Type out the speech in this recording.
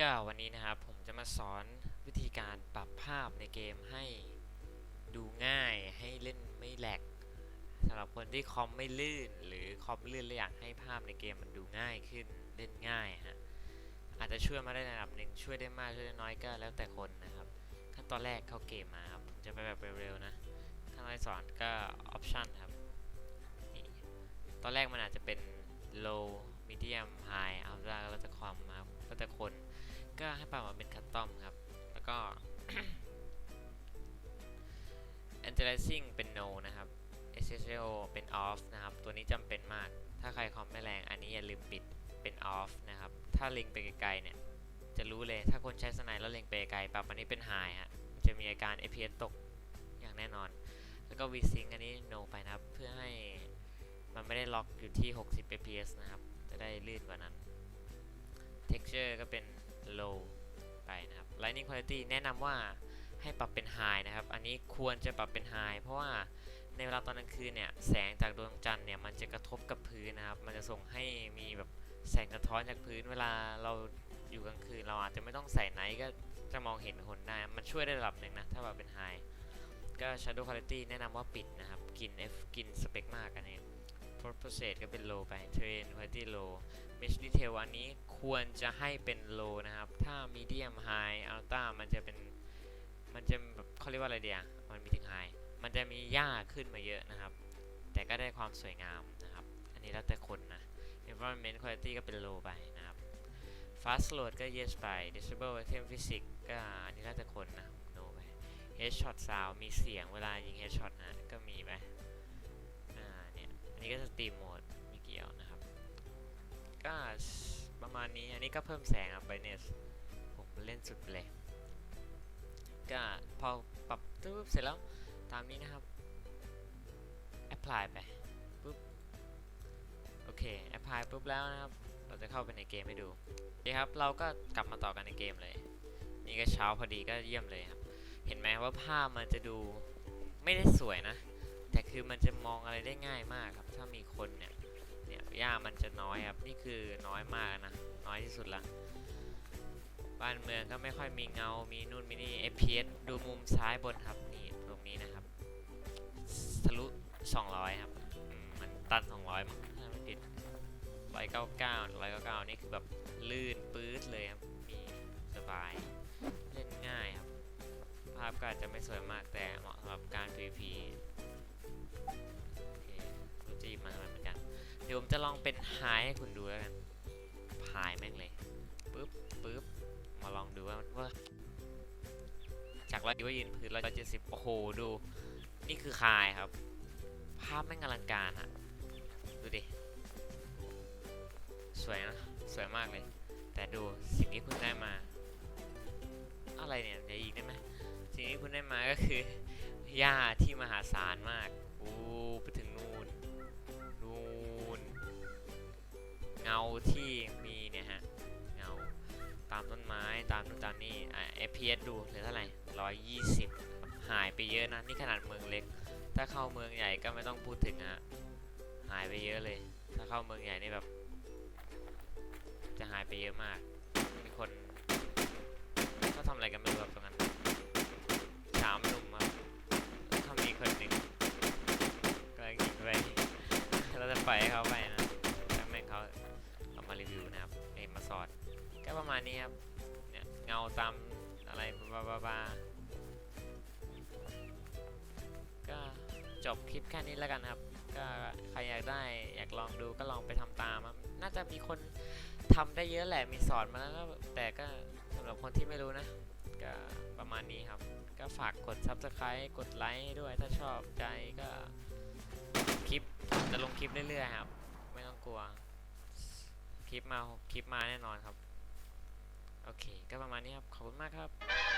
ก็วันนี้นะครับผมจะมาสอนวิธีการปรับภาพในเกมให้ดูง่ายให้เล่นไม่แหลกสำหรับคนที่คอมไม่ลื่น หรือคอมลื่นและอยากให้ภาพในเกมมันดูง่ายขึ้นเล่นง่ายฮะอาจจะช่วยมาได้ในระดับหนึ่งช่วยได้มากช่วยได้น้อยก็แล้วแต่คนนะครับ ขั้นตอนแรกเข้าเกมมาครับผมจะไปแบบเร็วๆนะขั้นตอนสอนก็ option ครับนี่ตอนแรกมันอาจจะเป็น low medium high เอาละแล้วแต่ความมาแล้วแต่คน ก็ให้ปรับมาเป็นคัสตอมครับ แล้วก็ anti-aliasing เป็น no นะครับ SSO เป็น off นะครับ ตัวนี้จำเป็นมาก ถ้าใครคอมไม่แรง อันนี้อย่าลืมปิดเป็น off นะครับ ถ้าเล็งไปไกลๆเนี่ย จะรู้เลย ถ้าคนใช้สไนด์แล้วเล็งไปไกลปรับอันนี้เป็น high ฮะ จะมีอาการ FPS ตกอย่างแน่นอน แล้วก็ VSync อันนี้ no ไปนะครับ เพื่อให้มันไม่ได้ล็อกอยู่ที่ 60 fps นะครับ จะได้ลื่นกว่านั้น texture ก็เป็น low ไปนะครับ Lighting Quality แนะนำว่าให้ปรับเป็น high นะครับ อันนี้ควรจะปรับเป็น high เพราะว่าในเวลาตอนกลางคืนเนี่ยแสงจากดวงจันทร์เนี่ยมันจะกระทบกับพื้นนะครับ มันจะส่งให้มีแบบแสงสะท้อนจากพื้นเวลาเราอยู่กลางคืนเราอาจจะไม่ต้องใส่ไนท์ก็จะมองเห็นคนได้ มันช่วยได้ระดับหนึ่งนะ ถ้าปรับเป็น high ก็ Shadow Quality แนะนำว่าปิดนะครับ กิน F กินสเปคมากอันนี้ Process ก็เป็น low ไป Train Quality low Mesh Detail อันนี้ควรจะให้เป็น low นะครับ ถ้า Medium High Ultra มันจะเป็น มันจะแบบเขาเรียกว่าอะไรเดียมันมีถึง High มันจะมีหญ้าขึ้นมาเยอะนะครับ แต่ก็ได้ความสวยงามนะครับ อันนี้แล้วแต่คนนะ Environment Quality ก็เป็น low ไปนะครับ Fast Load ก็ yes ไป Disable Item Physics ก็อันนี้แล้วแต่คนนะ no ไป Headshot Sound มีเสียงเวลายิง Headshot นี้ก็สตรีมโหมดไม่เกี่ยวนะครับ ก็ประมาณนี้ อันนี้ก็เพิ่มแสงครับ brightness ผมเล่นสุดเลย ก็พอปรับปุ๊บเสร็จแล้วตามนี้นะครับ apply ไปปุ๊บโอเค apply ปุ๊บแล้วนะครับ เราจะเข้าไปในเกมให้ดูโอเครับเราก็กลับมาต่อกันในเกมเลย นี่ก็เช้าพอดีก็เยี่ยมเลยครับ เห็นไหมว่าภาพมันจะดูไม่ได้สวยนะ คือมันจะมองอะไรได้ง่ายมากครับ ถ้ามีคนเนี่ยเนี่ยหญ้ามันจะน้อยครับ นี่คือน้อยมากนะ น้อยที่สุดละบ้านเมืองก็ไม่ค่อยมีเงา มีนู่นมีนี่ FPS ดูมุมซ้ายบนครับ นี่ตรงนี้นะครับ ทะลุ 200 ครับมมันตัน 200มั้งถ้าไม่ผิด199 199 นี่คือแบบลื่นปื๊ดเลยครับ มีสบาย เล่นง่ายครับ ภาพก็อาจจะไม่สวยมากแต่เหมาะสำหรับการ PVP ผมจะลองเป็นไฮให้คุณดูแล้วกันพายแม่งเลยปึ๊บปึ๊บมาลองดูว่าว่าจากร้อยดีว่ายืนพื้นร้อยเจ็ดสิบโอ้โหดู นี่คือคายครับ ภาพแม่งอลังการอะดูดิ สวยนะ สวยมากเลย แต่ดูสิ่งที่คุณได้มา อะไรเนี่ยเดี๋ยวอีกได้ไหมสิ่งที่คุณได้มาก็คือหญ้าที่มหาศาลมากาที่มีเนี่ยฮะเงาตามต้นไม้ตามนู่นตามนี่อะ FPS ดูเหลือเท่าไหร่ร้อยยี่สิบหายไปเยอะนะ นี่ขนาดเมืองเล็ก ถ้าเข้าเมืองใหญ่ก็ไม่ต้องพูดถึงฮะหายไปเยอะเลย ถ้าเข้าเมืองใหญ่นี่แบบ จะหายไปเยอะมาก มีคนเขาทำอะไรกันไม่รู้ครับตรงนั้นสามหนุ่มครับเขามีคนหนึ่งกำลังยิงไปเราจะปล่อยให้เขาไปนะ ณนี้ครับ เนี่ยเงาตามอะไรบาบาบาก็จบคลิปแค่นี้แล้วกันครับ ก็ใครอยากได้อยากลองดูก็ลองไปทำตามครับ น่าจะมีคนทำได้เยอะแหละมีสอนมาแล้วแต่ก็สำหรับคนที่ไม่รู้นะ ก็ประมาณนี้ครับ ก็ฝากกด subscribe กดไลค์ด้วยถ้าชอบใจก็คลิปจะลงคลิปเรื่อยๆครับ ไม่ต้องกลัว คลิปมาคลิปมาแน่นอนครับ โอเค ก็ประมาณนี้ครับ ขอบคุณมากครับ